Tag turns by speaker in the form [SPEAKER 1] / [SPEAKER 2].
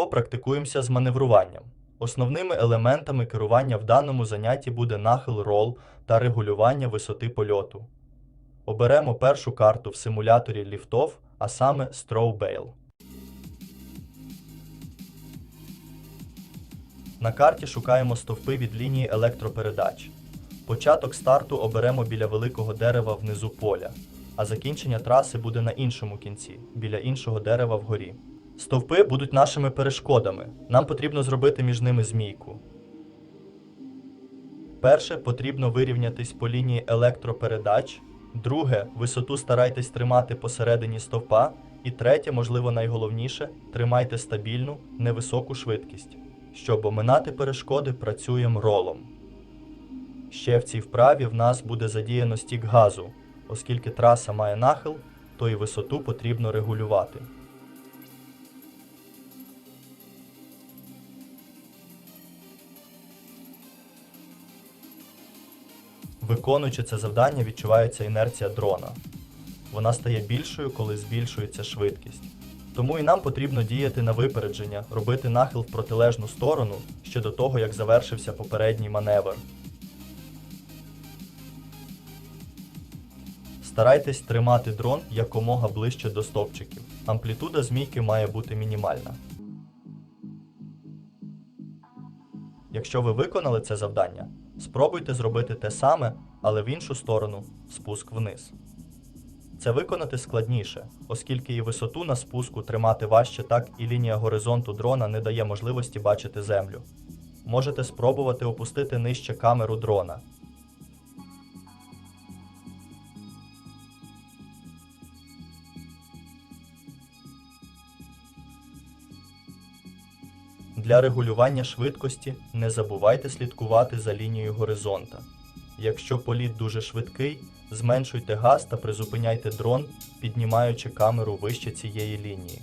[SPEAKER 1] Попрактикуємося з маневруванням. Основними елементами керування в даному занятті буде нахил рол та регулювання висоти польоту. Оберемо першу карту в симуляторі ліфтов, а саме Strawbale. На карті шукаємо стовпи від лінії електропередач. Початок старту оберемо біля великого дерева внизу поля, а закінчення траси буде на іншому кінці, біля іншого дерева вгорі. Стовпи будуть нашими перешкодами. Нам потрібно зробити між ними змійку. Перше потрібно вирівнятись по лінії електропередач. Друге, висоту старайтесь тримати посередині стовпа. І третє, можливо, найголовніше, тримайте стабільну, невисоку швидкість. Щоб оминати перешкоди, працюємо ролом. Ще в цій вправі в нас буде задіяно стік газу, оскільки траса має нахил, то і висоту потрібно регулювати. Виконуючи це завдання, відчувається інерція дрона. Вона стає більшою, коли збільшується швидкість. Тому і нам потрібно діяти на випередження, робити нахил в протилежну сторону ще до того, як завершився попередній маневр. Старайтесь тримати дрон якомога ближче до стовпчиків. Амплітуда змійки має бути мінімальна. Якщо ви виконали це завдання, спробуйте зробити те саме, але в іншу сторону спуск вниз. Це виконати складніше, оскільки і висоту на спуску тримати важче, так і лінія горизонту дрона не дає можливості бачити землю. Можете спробувати опустити нижче камеру дрона. Для регулювання швидкості не забувайте слідкувати за лінією горизонта. Якщо політ дуже швидкий, зменшуйте газ та призупиняйте дрон, піднімаючи камеру вище цієї лінії.